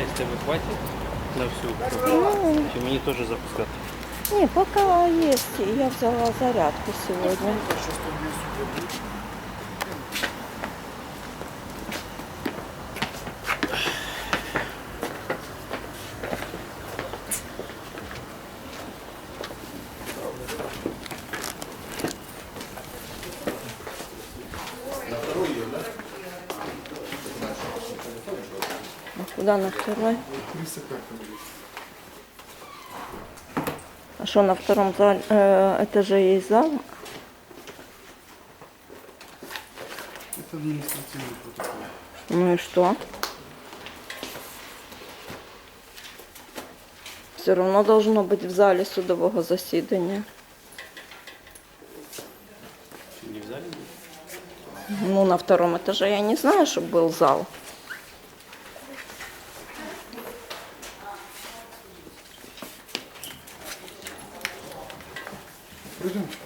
Наталя, з тебе хватить на всю Ну, Чи мені теж запускати? Ні, поки є. Я взяла зарядку сьогодні. А куда на второй? А что на втором зале, э, этаже есть зал? Это административный протокол. Ну и что? Все равно должно быть в зале судового засідання. Чи не в залі? буде? Ну, на втором этаже я не знаю, чтобы был зал. Пойдемте.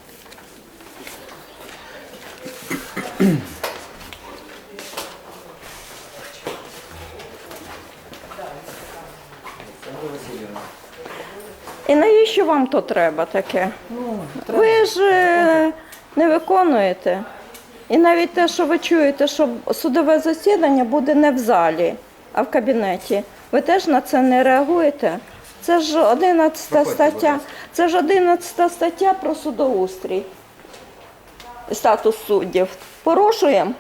І навіщо вам то треба таке? Ви ж е, не виконуєте. І навіть те, що ви чуєте, що судове засідання буде не в залі, а в кабінеті. Ви теж на це не реагуєте. Це ж 11 стаття. Це ж 11 стаття про судоустрій. Статус суддів. Порушуємо.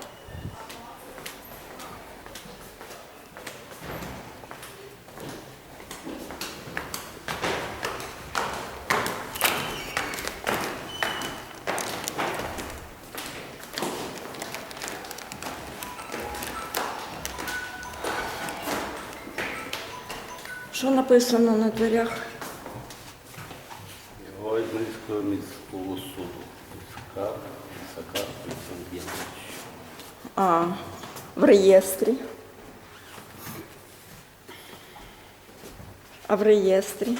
Що написано на дверях? Гойдницького міського суду. Олександр А, в реєстрі. А в реєстрі?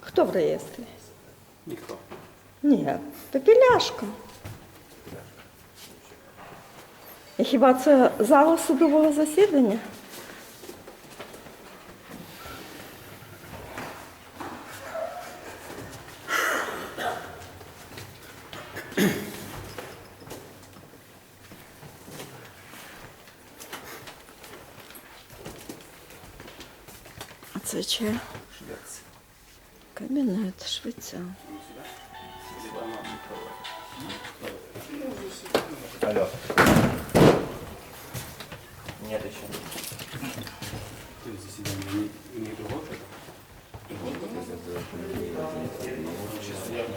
Хто в реєстрі? Ніхто. Ні, Пепеляшка. І хіба це зала судового засідання? А це чи? Кабінет швеця. Алло. Нет еще. Ти засідання не, не другого? Алло.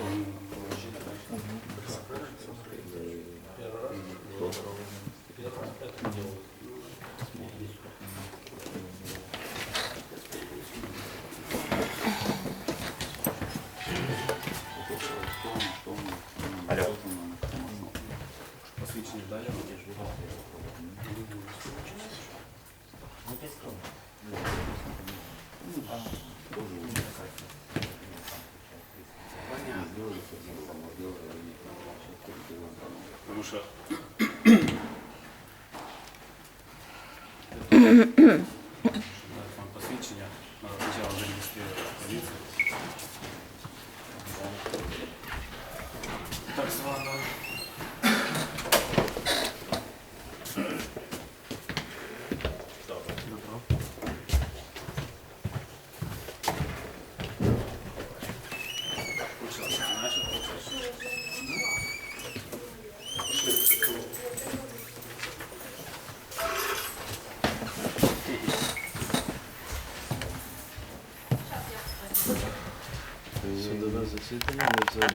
Посвідчення далі. Тому що Телефон посвідчення, треба спочатку зареєструвати поліцію. Судове засідання